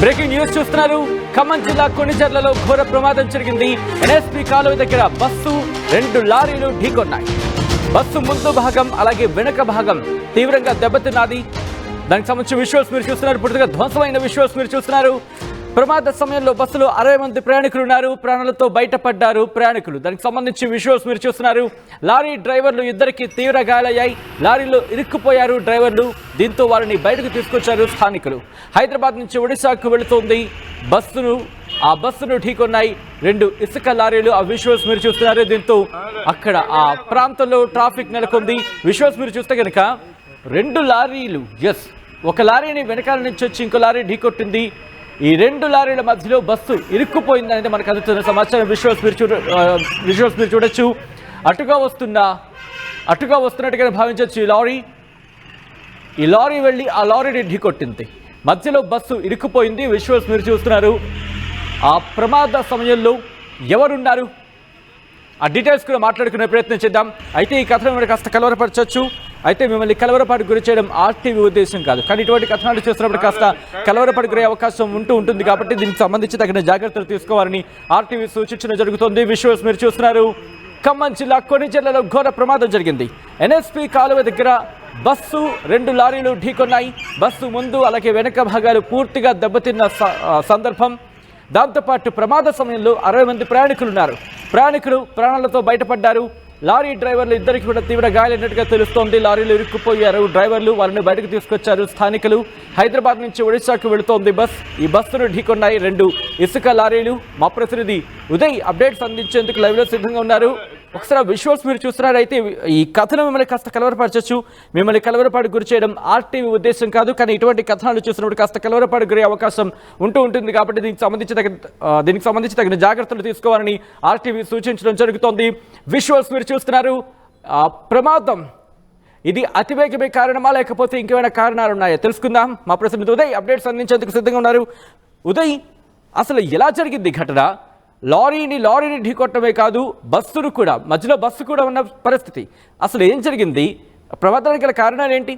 Breaking news చూస్తున్నారు. ఖమ్మం జిల్లా కొన్నిచర్లలో ఘోర ప్రమాదం జరిగింది. ఎన్ఎస్పి కాలువ దగ్గర బస్సు రెండు లారీలు ఢీకొన్నాయి. బస్సు ముందు భాగం అలాగే వెనుక భాగం తీవ్రంగా దెబ్బతిన్నది. దానికి సంబంధించిన విజువల్స్ మీరు చూస్తున్నారు. పూర్తిగా ధ్వంసమైన విజువల్స్ మీరు చూస్తున్నారు. ప్రమాద సమయంలో బస్సులో అరవై మంది ప్రయాణికులు ఉన్నారు ప్రాణాలతో బయటపడ్డారు ప్రయాణికులు. దానికి సంబంధించి విజువల్స్ మీరు చూస్తున్నారు. లారీ డ్రైవర్లు ఇద్దరికి తీవ్ర గాయాలయ్యాయి లారీలో ఇరుక్కుపోయారు డ్రైవర్లు. దీంతో వారిని బయటకు తీసుకొచ్చారు స్థానికులు. హైదరాబాద్ నుంచి ఒడిశాకు వెళుతోంది బస్సును. ఆ బస్సును ఢీకొన్నాయి రెండు ఇసుక లారీలు. ఆ విజువల్స్ మీరు చూస్తున్నారు. దీంతో అక్కడ ఆ ప్రాంతంలో ట్రాఫిక్ నెలకొంది. విజువల్స్ మీరు చూస్తే కనుక రెండు లారీలు. ఎస్ ఒక లారీని వెనకాల నుంచి వచ్చి ఇంకో లారీ ఢీకొట్టింది. ఈ రెండు లారీల మధ్యలో బస్సు ఇరుక్కుపోయింది అనేది మనకు అందుతున్న సమాచారం. విజువల్స్ మీరు చూడ విజువల్స్ మీరు చూడొచ్చు. అటుగా వస్తున్న అటుగా వస్తున్నట్టుగా భావించవచ్చు ఈ లారీ. ఈ లారీ వెళ్ళి ఆ లారీని ఢీకొట్టింది మధ్యలో బస్సు ఇరుక్కుపోయింది. విజువల్స్ మీరు చూస్తున్నారు. ఆ ప్రమాద సమయంలో ఎవరున్నారు? ఆ డీటెయిల్స్ కూడా మాట్లాడుకునే ప్రయత్నం చేద్దాం. అయితే ఈ కథను మిమ్మల్ని కాస్త కలవరపరచవచ్చు అయితే మిమ్మల్ని కలవరపాటు గురి చేయడం ఆర్టీవీ ఉద్దేశం కాదు. కానీ ఇటువంటి కథనాలు చేస్తున్నప్పుడు కాస్త కలవరపాటు గురే అవకాశం ఉంటూ ఉంటుంది కాబట్టి దీనికి సంబంధించి తగిన జాగ్రత్తలు తీసుకోవాలని ఆర్టీవీ సూచించడం జరుగుతుంది. విజువల్స్ మీరు చూస్తున్నారు ఖమ్మం జిల్లా కొన్ని జిల్లాలో ఘోర ప్రమాదం జరిగింది. ఎన్ఎస్పి కాలువ దగ్గర బస్సు రెండు లారీలు ఢీకొన్నాయి. బస్సు ముందు అలాగే వెనక భాగాలు పూర్తిగా దెబ్బతిన్న స- సందర్భం. దాంతోపాటు ప్రమాద సమయంలో అరవై మంది ప్రయాణికులు ఉన్నారు ప్రయాణికులు ప్రాణాలతో బయటపడ్డారు. లారీ డ్రైవర్లు ఇద్దరికి కూడా తీవ్ర గాయాలైనట్టుగా తెలుస్తోంది. లారీలు ఇరుక్కుపోయారు. డ్రైవర్లు వారిని బయటకు తీసుకొచ్చారు స్థానికులు. హైదరాబాద్ నుంచి ఒడిశాకు వెళుతోంది బస్. ఈ బస్సును ఢీకొన్నాయి రెండు ఇసుక లారీలు. మా ప్రతినిధి ఉదయ్ అప్డేట్స్ అందించేందుకు లైవ్లో సిద్ధంగా ఉన్నారు. ఒకసారి విజువల్స్ మీరు చూస్తున్నారైతే ఈ కథను మిమ్మల్ని కాస్త కలవరపరచచ్చు. మిమ్మల్ని కలవరపాటు గురి చేయడం ఆర్టీవీ ఉద్దేశం కాదు కానీ ఇటువంటి కథనాలు చూసినప్పుడు కాస్త కలవరపాటు గురే అవకాశం ఉంటూ ఉంటుంది కాబట్టి దీనికి సంబంధించి తగిన దీనికి సంబంధించి తగిన జాగ్రత్తలు తీసుకోవాలని ఆర్టీవీ సూచించడం జరుగుతోంది. విజువల్స్ మీరు చూస్తున్నారు. ప్రమాదం. ఇది అతివేగమే కారణమా లేకపోతే ఇంకేమైనా కారణాలు ఉన్నాయా? తెలుసుకుందాం. మా ప్రతినిధి ఉదయ్ అప్డేట్స్ అందించేందుకు సిద్ధంగా ఉన్నారు. ఉదయ్ అసలు ఎలా జరిగింది ఈ ఘటన? లారీని లారీని ఢీకొట్టడమే కాదు బస్సును కూడా మధ్యలో బస్సు కూడా ఉన్న పరిస్థితి. అసలు ఏం జరిగింది? ప్రమాదానికి గల కారణాలు ఏంటి?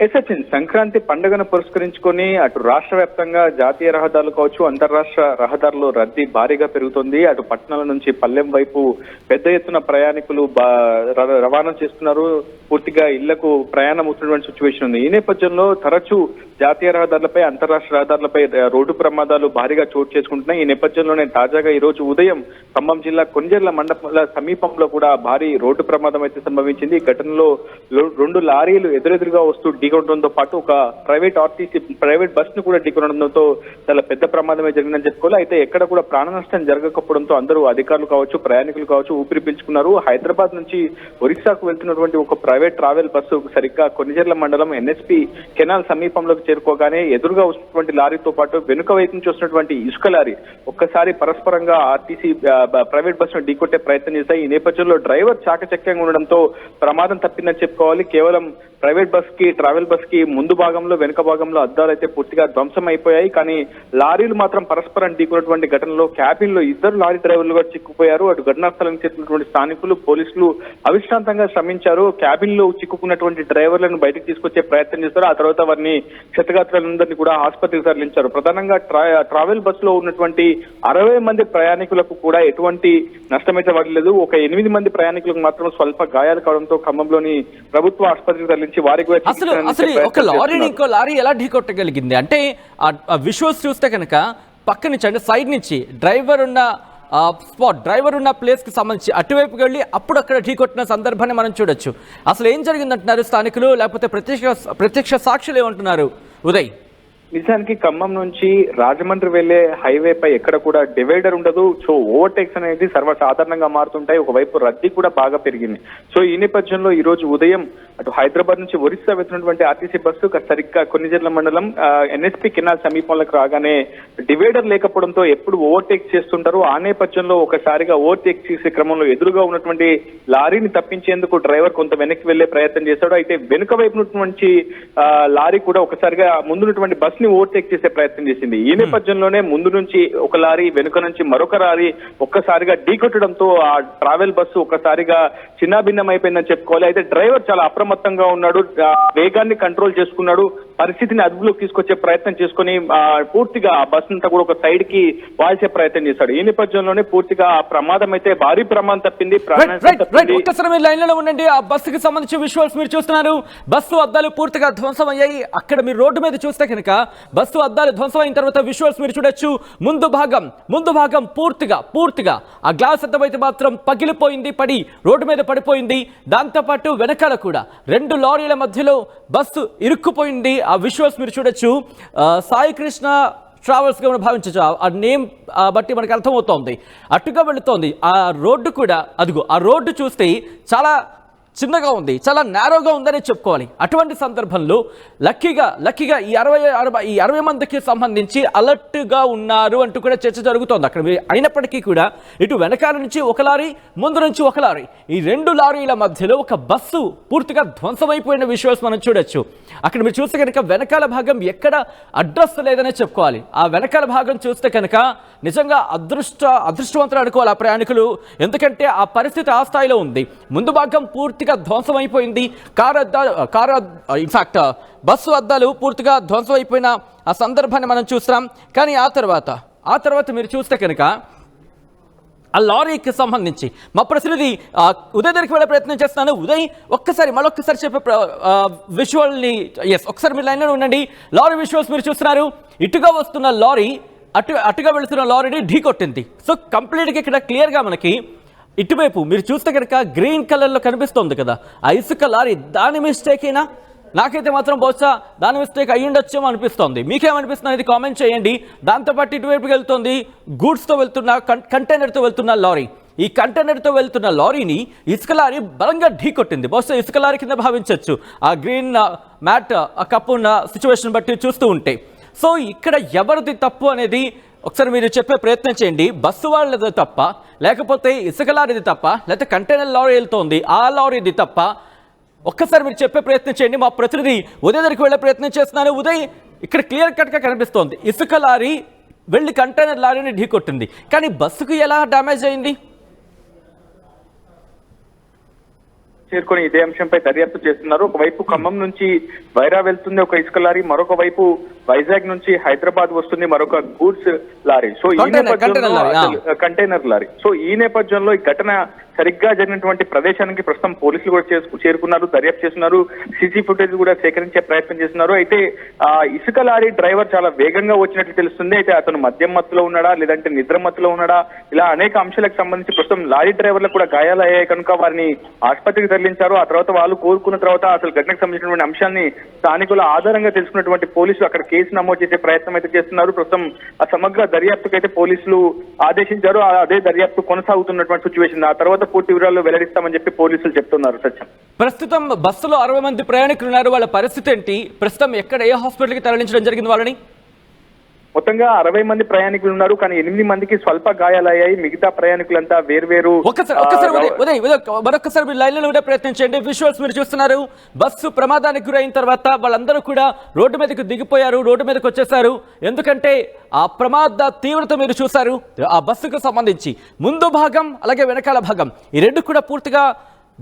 ఎస్ఎచ్ఎన్ సంక్రాంతి పండుగను పురస్కరించుకొని అటు రాష్ట్ర వ్యాప్తంగా జాతీయ రహదారులు కావచ్చు అంతర్రాష్ట్ర రహదారులు రద్దీ భారీగా పెరుగుతుంది. అటు పట్టణాల నుంచి పల్లెం వైపు పెద్ద ఎత్తున ప్రయాణికులు బా- ర- రవాణా చేస్తున్నారు. పూర్తిగా ఇళ్ళకు ప్రయాణం అవుతున్నటువంటి సిచ్యువేషన్ ఉంది. ఈ నేపథ్యంలో తరచూ జాతీయ రహదారులపై అంతర్రాష్ట్ర రహదారులపై రోడ్డు ప్రమాదాలు భారీగా చోటు చేసుకుంటున్నాయి. ఈ నేపథ్యంలోనే తాజాగా ఈ రోజు ఉదయం ఖమ్మం జిల్లా కొంజర్ల మండపాల సమీపంలో కూడా భారీ రోడ్డు ప్రమాదం అయితే సంభవించింది. ఈ ఘటనలో రెండు లారీలు ఎదురెదురుగా వస్తూ ఢీకొనడంతో పాటు ఒక ప్రైవేట్ ఆర్టీసీ ప్రైవేట్ బస్ను కూడా ఢీకొనడంతో చాలా పెద్ద ప్రమాదమే జరిగిందని చెప్పుకోవాలి. అయితే ఎక్కడ కూడా ప్రాణ నష్టం జరగకపోవడంతో అందరూ అధికారులు కావచ్చు ప్రయాణికులు కావచ్చు ఊపిరి పీల్చుకున్నారు. హైదరాబాద్ నుంచి ఒరిస్సాకు వెళ్తున్నటువంటి ఒక ప్రైవేట్ ట్రావెల్ బస్సు సరిగ్గా కొన్నిజర్ల మండలం ఎన్ఎస్పి కెనాల్ సమీపంలోకి చేరుకోగానే ఎదురుగా వస్తున్నటువంటి లారీతో పాటు వెనుక వైపు నుంచి వస్తున్నటువంటి ఇసుక లారీ ఒక్కసారి పరస్పరంగా ఆర్టీసీ ప్రైవేట్ బస్సును ఢీకొట్టే ప్రయత్నం చేశాయి. ఈ నేపథ్యంలో డ్రైవర్ చాకచక్యంగా ఉండడంతో ప్రమాదం తప్పిందని చెప్పుకోవాలి. కేవలం ప్రైవేట్ బస్కి ట్రావెల్ బస్కి ముందు భాగంలో వెనుక భాగంలో అద్దాలు అయితే పూర్తిగా ధ్వంసం అయిపోయాయి కానీ లారీలు మాత్రం పరస్పరం ఢీకున్నటువంటి ఘటనలో క్యాబిన్లో ఇద్దరు లారీ డ్రైవర్లు కూడా చిక్కుపోయారు అటు ఘటనా స్థలానికి చేసినటువంటి స్థానికులు పోలీసులు అవిశ్రాంతంగా శ్రమించారు. క్యాబిన్లో చిక్కుకున్నటువంటి డ్రైవర్లను బయటకు తీసుకొచ్చే ప్రయత్నం చేస్తారు ఆ తర్వాత వారిని క్షతగాత్రులందరినీ కూడా ఆసుపత్రికి తరలించారు. ప్రధానంగా ట్రా- ట్రావెల్ బస్లో ఉన్నటువంటి అరవై మంది ప్రయాణికులకు కూడా ఎటువంటి నష్టమైతే పడలేదు ఒక ఎనిమిది మంది ప్రయాణికులకు మాత్రం స్వల్ప గాయాలు కావడంతో ఖమ్మంలోని ప్రభుత్వ ఆసుపత్రికి తరలించి వారికి కూడా అసలు ఒక లారీని. ఇంకో లారీ ఎలా ఢీకొట్టగలిగింది అంటే ఆ విజువల్స్ చూస్తే కనుక పక్క నుంచి అంటే సైడ్ నుంచి డ్రైవర్ ఉన్న స్పాట్ డ్రైవర్ ఉన్న ప్లేస్కి సంబంధించి అటువైపుకి వెళ్ళి అప్పుడు అక్కడ ఢీకొట్టిన సందర్భాన్ని మనం చూడొచ్చు. అసలు ఏం జరిగిందంటున్నారు స్థానికులు? లేకపోతే ప్రత్యక్ష ప్రత్యక్ష సాక్షులు ఏమంటున్నారు? ఉదయ్. నిజానికి ఖమ్మం నుంచి రాజమండ్రి వెళ్ళే హైవే పై ఎక్కడ కూడా డివైడర్ ఉండదు. సో ఓవర్టేక్స్ అనేది సర్వసాధారణంగా మారుతుంటాయి. ఒకవైపు రద్దీ కూడా బాగా పెరిగింది. సో ఈ నేపథ్యంలో ఈ రోజు ఉదయం అటు హైదరాబాద్ నుంచి ఒరిస్సా వెళ్తున్నటువంటి ఆర్టీసీ బస్సు సరిగ్గా కొన్నిజర్ల మండలం ఎన్ఎస్పి కెనాల్ సమీపంలోకి రాగానే డివైడర్ లేకపోవడంతో ఎప్పుడు ఓవర్టేక్ చేస్తుంటారు. ఆ నేపథ్యంలో ఒకసారిగా ఓవర్టేక్ చేసే క్రమంలో ఎదురుగా ఉన్నటువంటి లారీని తప్పించేందుకు డ్రైవర్ కొంత వెనక్కి వెళ్ళే ప్రయత్నం చేశాడు. అయితే వెనుక వైపు నుంచి లారీ కూడా ఒకసారిగా ముందున్నటువంటి బస్ ని ఓవర్టేక్ చేసే ప్రయత్నం చేసింది. ఈ నేపథ్యంలోనే ముందు నుంచి ఒక లారీ వెనుక నుంచి మరొక లారీ ఒక్కసారిగా ఢీకొట్టడంతో ఆ ట్రావెల్ బస్సు ఒక్కసారిగా చిన్నాభిన్నం అయిపోయిందని చెప్పుకోవాలి. అయితే డ్రైవర్ చాలా అప్రమత్తంగా ఉన్నాడు. వేగాన్ని కంట్రోల్ చేసుకున్నాడు. పరిస్థితిని అదుపులోకి తీసుకొచ్చే ప్రయత్నం చేసుకుని పూర్తిగా ఆ బస్ అంతా కూడా ఒక సైడ్కి వాల్చే ప్రయత్నం చేశాడు. ఈ నేపథ్యంలోనే పూర్తిగా ఆ ప్రమాదం అయితే భారీ ప్రమాదం తప్పింది. ఒక్కసారి మీరు లైన్లో ఉండండి. ఆ బస్సుకి సంబంధించిన విజువల్స్ మీరు చూస్తున్నారు. బస్సు అద్దాలు పూర్తిగా ధ్వంసం అయ్యాయి అక్కడ మీరు రోడ్డు మీద చూస్తే కనుక బస్సు అద్దాలు ధ్వంసమైన అయిన తర్వాత విజువల్స్ మీరు చూడొచ్చు. ముందు భాగం ముందు భాగం పూర్తిగా పూర్తిగా ఆ గ్లాస్ అద్దమైతే మాత్రం పగిలిపోయింది పడి రోడ్డు మీద పడిపోయింది. దాంతోపాటు వెనకాల కూడా రెండు లారీల మధ్యలో బస్సు ఇరుక్కుపోయింది. ఆ విజువల్స్ మీరు చూడొచ్చు. సాయికృష్ణ సాయి కృష్ణ మనం భావించవచ్చు. ఆ- నేమ్ ఆ, బట్టి మనకు అర్థమవుతోంది. అటుగా వెళుతోంది. ఆ రోడ్డు కూడా అదిగో ఆ రోడ్డు చూస్తే చాలా చిన్నగా ఉంది చాలా నేరోగా ఉందనే చెప్పుకోవాలి. అటువంటి సందర్భంలో లక్కీగా లక్కీగా ఈ అరవై అరవై ఈ అరవై మందికి సంబంధించి అలర్ట్గా ఉన్నారు అంటూ కూడా చర్చ జరుగుతోంది. అక్కడ అయినప్పటికీ కూడా ఇటు వెనకాల నుంచి ఒక లారీ ముందు నుంచి ఒక లారీ ఈ రెండు లారీల మధ్యలో ఒక బస్సు పూర్తిగా ధ్వంసమైపోయిన విషయాలు మనం చూడొచ్చు. అక్కడ మీరు చూస్తే కనుక వెనకాల భాగం ఎక్కడ అడ్రస్ లేదనే చెప్పుకోవాలి. ఆ వెనకాల భాగం చూస్తే కనుక నిజంగా అదృష్ట అదృష్టవంతులు అనుకోవాలి ఆ ప్రయాణికులు. ఎందుకంటే ఆ పరిస్థితి ఆ స్థాయిలో ఉంది. ముందు భాగం పూర్తి పూర్తిగా ధ్వంసమైపోయింది. Car car in fact bus అద్దాలు పూర్తిగా ధ్వంసమైపోయిన ఆ సందర్భాన్ని మనం చూస్తాం కానీ ఆ తర్వాత ఆ తర్వాత మీరు చూస్తే కనుక ఆ లారీకి సంబంధించి మా ప్రతినిధి ఆ, ఉదయ్ దగ్గరికి వెళ్ళే ప్రయత్నం చేస్తున్నాను. ఉదయ్ ఒక్కసారి మళ్ళొక్కసారి చెప్పే ప్ర- ఆ, విజువల్ని ఎస్ ఒకసారి మీరు లైన్లో ఉండండి. లారీ విజువల్స్ మీరు చూస్తున్నారు. ఇటుగా వస్తున్న లారీ అటు అటుగా వెళుతున్న లారీని ఢీ కొట్టింది. సో కంప్లీట్గా ఇక్కడ క్లియర్గా మనకి ఇటువైపు మీరు చూస్తే కనుక గ్రీన్ కలర్లో కనిపిస్తోంది కదా. ఆ ఇసుక లారీ దాని మిస్టేకేనా నాకైతే మాత్రం బహుశా దాని మిస్టేక్ అయ్యి ఉండొచ్చేమో అనిపిస్తోంది. మీకేమనిపిస్తుంది అనేది కామెంట్ చేయండి. దాంతోపాటు ఇటువైపుకి వెళ్తుంది గూడ్స్తో వెళ్తున్న కంటైనర్తో వెళ్తున్న లారీ. ఈ కంటైనర్తో వెళ్తున్న లారీని ఇసుక లారీ బలంగా ఢీకొట్టింది బహుశా ఇసుక లారీ కింద భావించవచ్చు ఆ గ్రీన్ మ్యాట్ ఆ కప్పు ఉన్న సిచ్యువేషన్ బట్టి చూస్తూ ఉంటే. సో ఇక్కడ ఎవరిది తప్పు అనేది ఒకసారి మీరు చెప్పే ప్రయత్నం చేయండి. బస్సు వాళ్ళది తప్ప లేకపోతే ఇసుక లారీది తప్ప లేకపోతే కంటైనర్ లారీ వెళ్తోంది ఆ లారీది తప్ప ఒక్కసారి మీరు చెప్పే ప్రయత్నం చేయండి. మా ప్రతినిధి ఉదయ్ దగ్గరికి వెళ్ళే ప్రయత్నం చేస్తున్నాను. ఉదయ్ ఇక్కడ క్లియర్ కట్గా కనిపిస్తోంది. ఇసుక లారీ వెళ్ళి కంటైనర్ లారీని ఢీకొట్టింది. కానీ బస్సుకు ఎలా డ్యామేజ్ అయింది? చేరుకొని ఇదే అంశంపై దర్యాప్తు చేస్తున్నారు. ఒకవైపు ఖమ్మం నుంచి వైరా వెళ్తుంది ఒక ఇసుక లారీ మరొక వైపు వైజాగ్ నుంచి హైదరాబాద్ వస్తుంది మరొక గూడ్స్ లారీ. సో ఈ నేపథ్యంలో కంటైనర్ లారీ. సో ఈ నేపథ్యంలో ఈ ఘటన సరిగ్గా జరిగినటువంటి ప్రదేశానికి ప్రస్తుతం పోలీసులు కూడా చేసుకు- చేరుకున్నారు దర్యాప్తు చేస్తున్నారు సీసీ ఫుటేజ్ కూడా సేకరించే ప్రయత్నం చేస్తున్నారు. అయితే ఆ ఇసుక లారీ డ్రైవర్ చాలా వేగంగా వచ్చినట్లు తెలుస్తుంది. అయితే అతను మద్యం మత్తులో ఉన్నాడా లేదంటే నిద్ర మత్తులో ఉన్నాడా? ఇలా అనేక అంశాలకు సంబంధించి ప్రస్తుతం లారీ డ్రైవర్లకు కూడా గాయాలయ్యాయి కనుక వారిని ఆసుపత్రికి తరలించారు. ఆ తర్వాత వాళ్ళు కోరుకున్న తర్వాత అసలు ఘటనకు సంబంధించినటువంటి అంశాన్ని స్థానికుల ఆధారంగా తెలుసుకున్నటువంటి పోలీసులు అక్కడ కేసు నమోదు చేసే ప్రయత్నం అయితే చేస్తున్నారు. ప్రస్తుతం ఆ సమగ్ర దర్యాప్తుకు అయితే పోలీసులు ఆదేశించారు. అదే దర్యాప్తు కొనసాగుతున్నటువంటి సిచ్యువేషన్. ఆ తర్వాత పూర్తి వివరాలు వెల్లడిస్తామని చెప్పి పోలీసులు చెప్తున్నారు సత్యం. ప్రస్తుతం బస్సులో అరవై మంది ప్రయాణికులు ఉన్నారు వాళ్ళ పరిస్థితి ఏంటి? ప్రస్తుతం ఎక్కడ ఏ హాస్పిటల్కి తరలించడం జరిగింది వాళ్ళని? మొత్తంగా అరవై మంది ప్రయాణికులు ఉన్నారు కానీ ఎనిమిది మందికి స్వల్ప గాయాలయ్యాయి. మిగతా ప్రయాణికులంతా వేర్వేరు మరొకసారి మీరు లైన్లో ఉండే ప్రయత్నం చేయండి విజువల్స్ మీరు చూస్తున్నారు. బస్సు ప్రమాదానికి గురైన తర్వాత వాళ్ళందరూ కూడా రోడ్డు మీదకి దిగిపోయారు రోడ్డు మీదకి వచ్చేసారు. ఎందుకంటే ఆ ప్రమాద తీవ్రత మీరు చూశారు ఆ బస్సుకు సంబంధించి. ముందు భాగం అలాగే వెనకాల భాగం. ఈ రెండు కూడా పూర్తిగా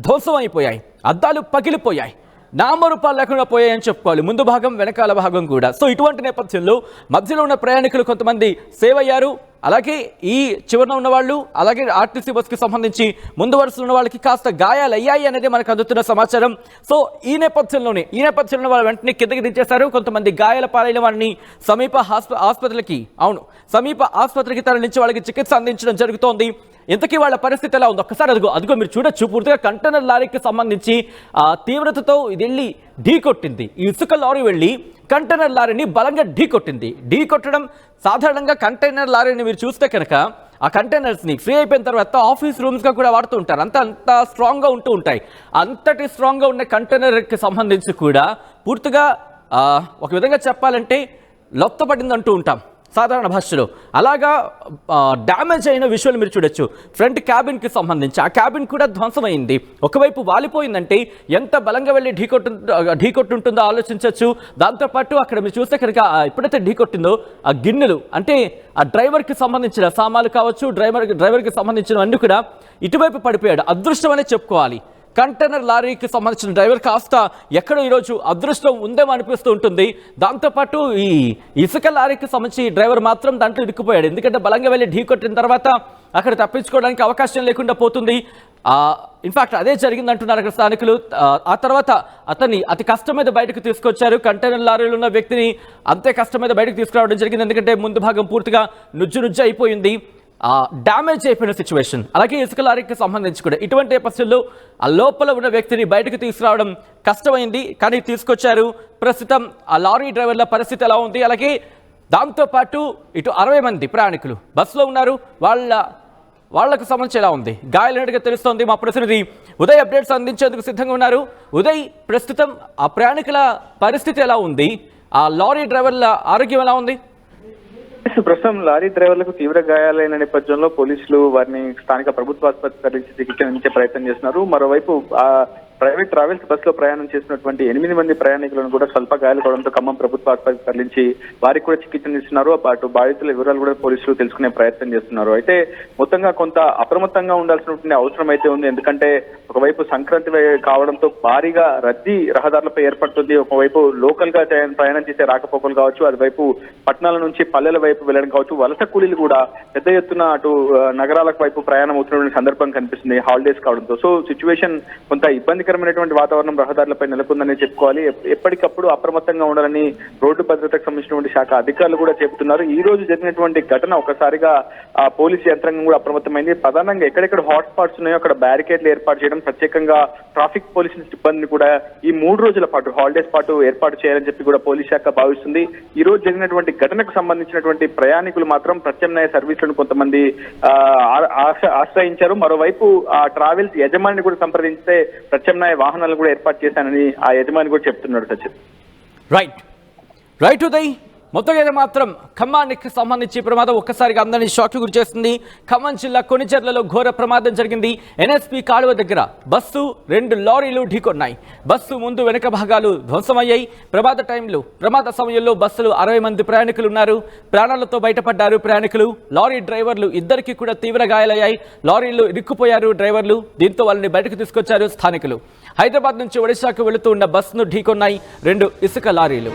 ధ్వంసం అయిపోయాయి అద్దాలు పగిలిపోయాయి. నామరూపాలు లేకుండా పోయాయని చెప్పుకోవాలి. ముందు భాగం వెనకాల భాగం కూడా. సో ఇటువంటి నేపథ్యంలో మధ్యలో ఉన్న ప్రయాణికులు కొంతమంది సేవ్ అయ్యారు అలాగే ఈ చివరన ఉన్న వాళ్ళు అలాగే ఆర్టీసీ బస్కి సంబంధించి ముందు వరుసలో ఉన్న వాళ్ళకి కాస్త గాయాలు అయ్యాయి అనేది మనకు అందుతున్న సమాచారం. సో ఈ నేపథ్యంలోనే ఈ నేపథ్యంలో వాళ్ళు వెంటనే కిందకి దించేశారు. కొంతమంది గాయాల పాలైన వారిని సమీప ఆసుపత్రికి అవును సమీప ఆసుపత్రికి తరలించి వాళ్ళకి చికిత్స అందించడం జరుగుతోంది. ఇంతకీ వాళ్ళ పరిస్థితి ఎలా ఉంది? ఒక్కసారి అదిగో అదిగో మీరు చూడొచ్చు. పూర్తిగా కంటైనర్ లారీకి సంబంధించి తీవ్రతతో ఇది వెళ్ళి ఢీ కొట్టింది. ఈ ఇసుక లారీ వెళ్ళి కంటైనర్ లారీని బలంగా ఢీ కొట్టింది. ఢీ కొట్టడం సాధారణంగా కంటైనర్ లారీని మీరు చూస్తే కనుక ఆ కంటైనర్స్ని ఫ్రీ అయిపోయిన తర్వాత ఆఫీస్ రూమ్స్గా కూడా వాడుతూ ఉంటారు. అంత అంత స్ట్రాంగ్గా ఉంటూ ఉంటాయి. అంతటి స్ట్రాంగ్గా ఉన్న కంటైనర్కి సంబంధించి కూడా పూర్తిగా ఒక విధంగా చెప్పాలంటే లొత్తపడింది అంటూ ఉంటాం. సాధారణ భాషలో. అలాగా డ్యామేజ్ అయిన విషయాలు మీరు చూడొచ్చు. ఫ్రంట్ క్యాబిన్కి సంబంధించి ఆ క్యాబిన్ కూడా ధ్వంసమైంది. ఒకవైపు వాలిపోయిందంటే ఎంత బలంగా వెళ్ళి ఢీకొట్టు ఢీకొట్టుంటుందో ఆలోచించవచ్చు దాంతోపాటు అక్కడ మీరు చూస్తే కనుక ఆ ఎప్పుడైతే ఢీకొట్టిందో ఆ గిన్నెలు అంటే ఆ డ్రైవర్కి సంబంధించిన సామాన్లు కావచ్చు డ్రైవర్ డ్రైవర్కి సంబంధించినవన్నీ కూడా ఇటువైపు పడిపోయాడు. అదృష్టం అనే చెప్పుకోవాలి. కంటైనర్ లారీకి సంబంధించిన డ్రైవర్ కాస్త ఎక్కడో ఈరోజు అదృష్టం ఉందేమో అనిపిస్తూ ఉంటుంది. దాంతోపాటు ఈ ఇసుక లారీకి సంబంధించి డ్రైవర్ మాత్రం దాంట్లో ఇరుక్కుపోయాడు. ఎందుకంటే బలంగా వెళ్ళి ఢీ కొట్టిన తర్వాత అక్కడ తప్పించుకోవడానికి అవకాశం లేకుండా పోతుంది. ఇన్ఫాక్ట్ అదే జరిగింది అంటున్నారు అక్కడ స్థానికులు. ఆ, ఆ తర్వాత అతన్ని అతి కష్టం మీద బయటకు తీసుకొచ్చారు. కంటైనర్ లారీలో ఉన్న వ్యక్తిని అంతే కష్టం మీద బయటకు తీసుకురావడం జరిగింది. ఎందుకంటే ముందు భాగం పూర్తిగా నుజ్జు నుజ్జు అయిపోయింది. డ్యామేజ్ అయిపోయిన సిచ్యువేషన్ అలాగే ఇసుక లారీకి సంబంధించి కూడా ఇటువంటి పరిస్థితుల్లో ఆ లోపల ఉన్న వ్యక్తిని బయటకు తీసుకురావడం కష్టమైంది. కానీ తీసుకొచ్చారు. ప్రస్తుతం ఆ లారీ డ్రైవర్ల పరిస్థితి ఎలా ఉంది? అలాగే దాంతోపాటు ఇటు అరవై మంది ప్రయాణికులు బస్సులో ఉన్నారు. వాళ్ళ వాళ్ళకు సంబంధించి ఎలా ఉంది? గాయాలైనట్టుగా తెలుస్తోంది మా ప్రతినిధి. ఉదయ్ అప్డేట్స్ అందించేందుకు సిద్ధంగా ఉన్నారు. ఉదయ్ ప్రస్తుతం ఆ ప్రయాణికుల పరిస్థితి ఎలా ఉంది? ఆ లారీ డ్రైవర్ల ఆరోగ్యం ఎలా ఉంది? ప్రస్తుతం లారీ డ్రైవర్లకు తీవ్ర గాయాలైన నేపథ్యంలో పోలీసులు వారిని స్థానిక ప్రభుత్వ ఆసుపత్రి తరలించి చికిత్స అందించే ప్రయత్నం చేస్తున్నారు. మరోవైపు ప్రైవేట్ ట్రావెల్స్ బస్లో ప్రయాణం చేసినటువంటి ఎనిమిది మంది ప్రయాణికులను కూడా స్వల్ప గాయాలు కావడంతో ఖమ్మం ప్రభుత్వ ఆసుపత్రికి తరలించి వారికి కూడా చికిత్స ఇస్తున్నారు అటు బాధితుల వివరాలు కూడా పోలీసులు తెలుసుకునే ప్రయత్నం చేస్తున్నారు. అయితే మొత్తంగా కొంత అప్రమత్తంగా ఉండాల్సినటువంటి అవసరం అయితే ఉంది. ఎందుకంటే ఒకవైపు సంక్రాంతి కావడంతో భారీగా రద్దీ రహదారులపై ఏర్పడుతుంది. ఒకవైపు లోకల్గా ప్రయాణం చేసే రాకపోకలు కావచ్చు అటువైపు పట్టణాల నుంచి పల్లెల వైపు వెళ్ళడం కావచ్చు వలస కూలీలు కూడా పెద్ద ఎత్తున అటు నగరాలకు వైపు ప్రయాణం అవుతున్నటువంటి సందర్భం కనిపిస్తుంది. హాలిడేస్ కావడంతో. సో సిచ్యువేషన్ కొంత ఇబ్బందికరమైనటువంటి వాతావరణం రహదారులపై నెలకొందని చెప్పుకోవాలి. ఎప్పటికప్పుడు అప్రమత్తంగా ఉండాలని రోడ్డు భద్రతకు సంబంధించినటువంటి శాఖ అధికారులు కూడా చెబుతున్నారు. ఈ రోజు జరిగినటువంటి ఘటన ఒకసారిగా ఆ పోలీసు యంత్రాంగం కూడా అప్రమత్తమైంది. ప్రధానంగా ఎక్కడెక్కడ హాట్ స్పాట్స్ ఉన్నాయో అక్కడ బ్యారికేడ్లు ఏర్పాటు చేయడం ప్రత్యేకంగా ట్రాఫిక్ పోలీసు సిబ్బందిని కూడా ఈ మూడు రోజుల పాటు హాలిడేస్ పాటు ఏర్పాటు చేయాలని చెప్పి కూడా పోలీస్ శాఖ భావిస్తుంది. ఈ రోజు జరిగినటువంటి ఘటనకు సంబంధించినటువంటి ప్రయాణికులు మాత్రం ప్రత్యామ్నాయ సర్వీసులను కొంతమంది ఆశ్రయించారు. మరోవైపు ఆ ట్రావెల్స్ యజమానిని కూడా సంప్రదించితే ప్రత్యామ్నాయ వాహనాలు కూడా ఏర్పాటు చేశానని ఆ యజమాని కూడా చెప్తున్నాడు సచిన్. రైట్ రైట్ ఉదయ్ మొత్తం అయితే మాత్రం ఖమ్మానికి సంబంధించి ప్రమాదం ఒక్కసారిగా అందరినీ షాక్కి గురి చేస్తుంది ఖమ్మం జిల్లా కొనిచెర్లలో ఘోర ప్రమాదం జరిగింది. ఎన్ఎస్పి కాలువ దగ్గర బస్సు రెండు లారీలు ఢీకొన్నాయి. బస్సు ముందు వెనుక భాగాలు ధ్వంసమయ్యాయి. ప్రమాద టైంలో ప్రమాద సమయంలో బస్సులు అరవై మంది ప్రయాణికులు ఉన్నారు. ప్రాణాలతో బయటపడ్డారు ప్రయాణికులు. లారీ డ్రైవర్లు ఇద్దరికి కూడా తీవ్ర గాయాలయ్యాయి. లారీలు ఇరుక్కుపోయారు డ్రైవర్లు. దీంతో వాళ్ళని బయటకు తీసుకొచ్చారు స్థానికులు. హైదరాబాద్ నుంచి ఒడిశాకు వెళుతూ ఉన్న బస్సును ఢీకొన్నాయి రెండు ఇసుక లారీలు.